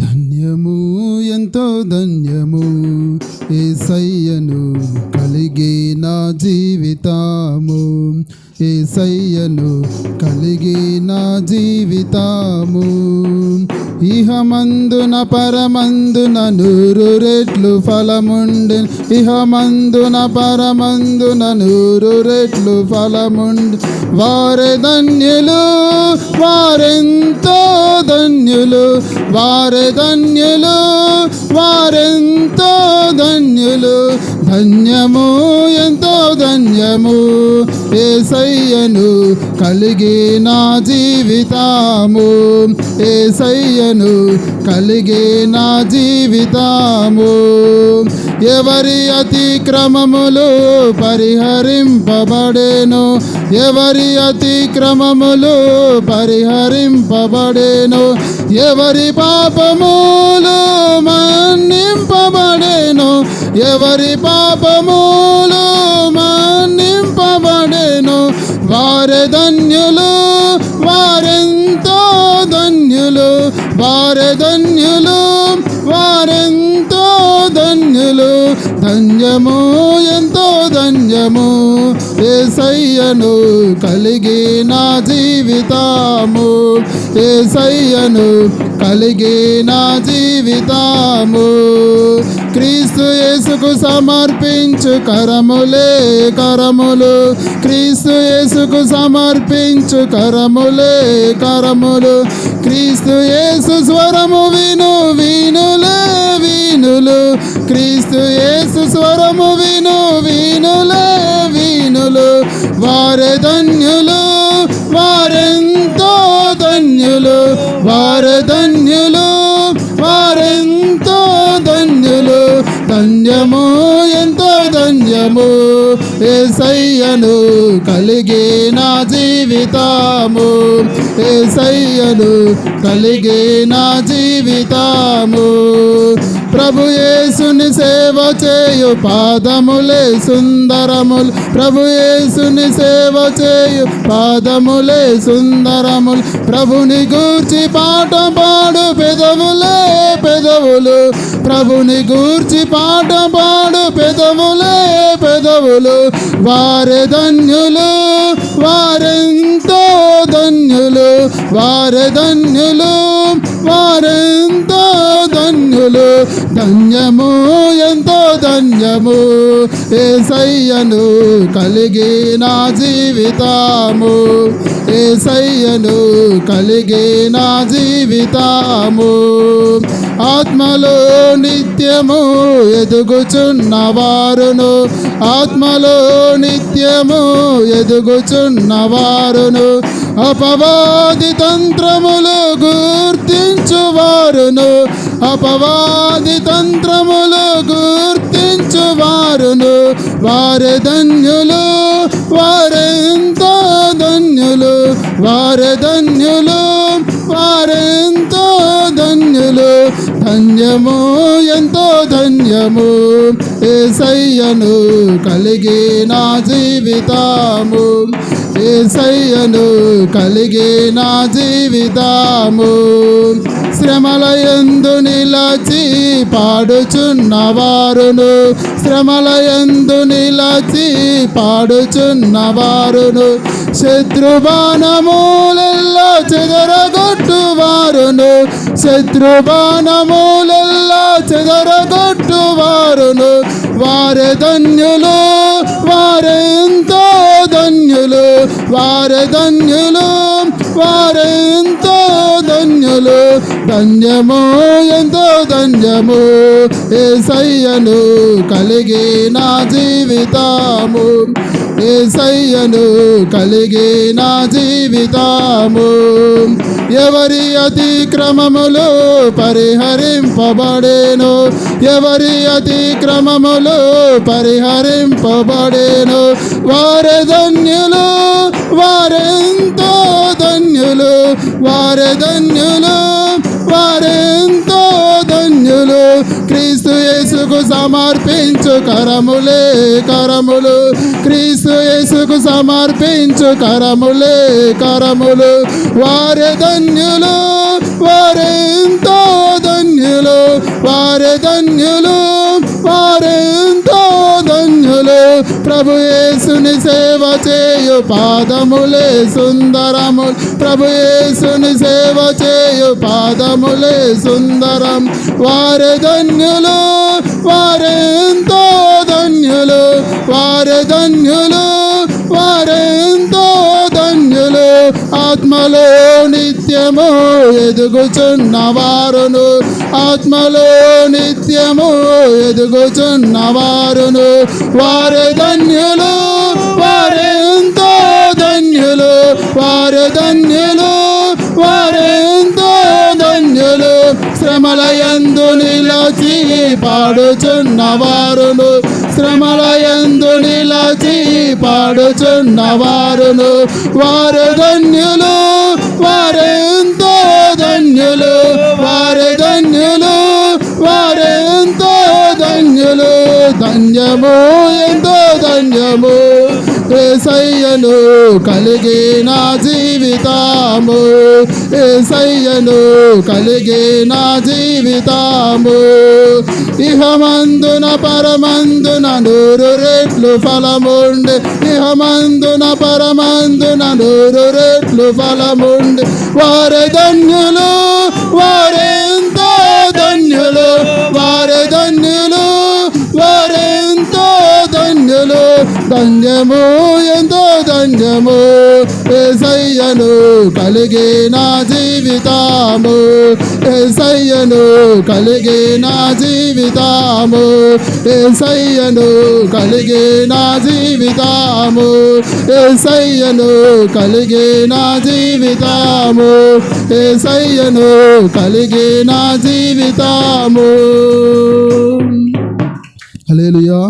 ధన్యము ఎంతో ధన్యము ఏసయ్యను కలిగి నా జీవితాము. ఏసయ్యను కలిగి నా జీవితాము. ఇహమందున పరమందున నూరు రెట్లు ఫలముండు ఇహమందున పరమందున నూరు రెట్లు ఫలముండు వారే ధన్యులు వారెంతో ధన్యులు. వారే ధన్యులు వారెంతో ధన్యులు. ధన్యము ఎంతో ధన్యము ఏసయ్యను కలిగి నా జీవితాము. ఏసయ్యను కలిగి నా జీవితాము. ఎవరి అతిక్రమములు పరిహరింపబడేను ఎవరి అతిక్రమములు పరిహరింపబడేను ఎవరి పాపములు మన్నింపబడేను ఎవరి పాపములు మన్నింపబడేను? వారి ధన్యులు వారెంతో ధన్యులు. వారి ధన్యులు వారెంతో ధన్యులు. ధన్యము ఎంతో ధన్యము. ఏసయ్యను కలిగి నా జీవితాము. ఏసయ్యను కలిగి నా జీవితాము. క్రీస్తు యేసుకు సమర్పించు కరములే కరములు. క్రీస్తు యేసుకు సమర్పించు కరములే కరములు. క్రీస్తు యేసు స్వరము విను వీనులే వీనులు. క్రీస్తు యేసు స్వరము విను వీనులే వీనులు. వారే ధన్యు ధన్యులు ధన్యులు వారెంతో ధన్యులు ధన్యము ఎంతో ధన్యము. ఏసయ్యను కలిగే నా జీవితాము. ఏసయ్యను కలిగే నా జీవితాము. ప్రభు యేసుని సేవ చేయు పాదములే సుందరములు. ప్రభు యేసుని సేవ చేయు పాదములే సుందరములు. ప్రభుని గూర్చి పాట పాడు పెదవులే పెదవులు. ప్రభుని గూర్చి పాట పాడు పెదవులే పెదవులు. వారే ధన్యులు వారెంతో ధన్యులు. వారే ధన్యులు వారెంతో ధన్యులు ధన్యము ఎంతో ధన్యము. ఏసయ్యను కలిగి నా జీవితాము. ఏసయ్యను కలిగి నా జీవితాము. ఆత్మలో నిత్యము ఎదుగుచున్నవారును. ఆత్మలో నిత్యము ఎదుగుచున్నవారును. అపవాది తంత్రములు గుర్తించువారును. అపవాది తంత్రములు గుర్తించువారును. వారి ధన్యులు వారెంతో ధన్యులు. వారి ధన్యులు వారెంతో ధన్యులు. ధన్యము ఎంతో ధన్యము. ఏసయ్యను కలిగి నా జీవితాము. ఏసయ్యను కలిగి నా జీవితాము. శ్రమలయందు నిలచి పాడుచున్నవారును. శ్రమలయందు నిలచి పాడుచున్నవారును. శత్రుబాణములెల్లా చెదరగొట్టువారును. శత్రుబాణములెల్లా చెదరగొట్టువారును. వారే ధన్యులు వారెంతో ధన్యులు వారు ధన్యులు ధన్యులు. ధన్యము ఎంతో ధన్యము ఏసయ్యను కలిగి నా జీవితాము. ఏసయ్యను కలిగి నా జీవితాము. ఎవరి అతిక్రమములు పరిహరింపబడేను ఎవరి అతిక్రమములు పరిహరింపబడేను వారి ధన్యులు వారు ధన్యులు వారెంతో ధన్యులు. క్రీస్తు యేసుకు సమర్పించు కరములే కరములు. క్రీస్తు యేసుకు సమర్పించు కరములే కరములు. వారి ధన్యులు వారెంతో ధన్యులు వారి ధన్యులు ధన్యులు ప్రభు యేసుని సేవ చేయు పాదములే సుందరము. ప్రభు యేసుని సేవ చేయు పాదములే సుందరం. వారి ధన్యులు. ఆత్మలో నిత్యము ఎదుగుచున్న వారును ఆత్మలో నిత్యము ఎదుగుచున్న వారును వారి ధన్యులు వారెంతో ధన్యులు. వారి ధన్యులు శ్రమలయందు శ్రమల నిలచి పాడుచున్న వారును శ్రమలయందు నిలచి పాడుచున్న వారును వారు ధన్యులు వారెంతో ధన్యులు. వారి ధన్యులు వారెంతో ధన్యులు. ధన్యము ఎంతో ధన్యము. ఏసయ్యను కలిగిన జీవితాము. ఏసయ్యను కలిగిన జీవితాము. ఇహమందున పరమందున నూరు రెట్లు ఫలముండి. ఇహమందున పరమందున నూరు రెట్లు ఫలముండి. వారే ధన్యులు వారే ధన్యము ఎంతో ధన్యము ఏసయ్యను కలిగిన జీవితాము. ఏసయ్యను కలిగిన జీవితాము. ఏసయ్యను కలిగిన జీవితాము. ఏసయ్యను కలిగిన జీవితాము. ఏసయ్యను కలిగిన జీవితాము. హల్లెలూయా.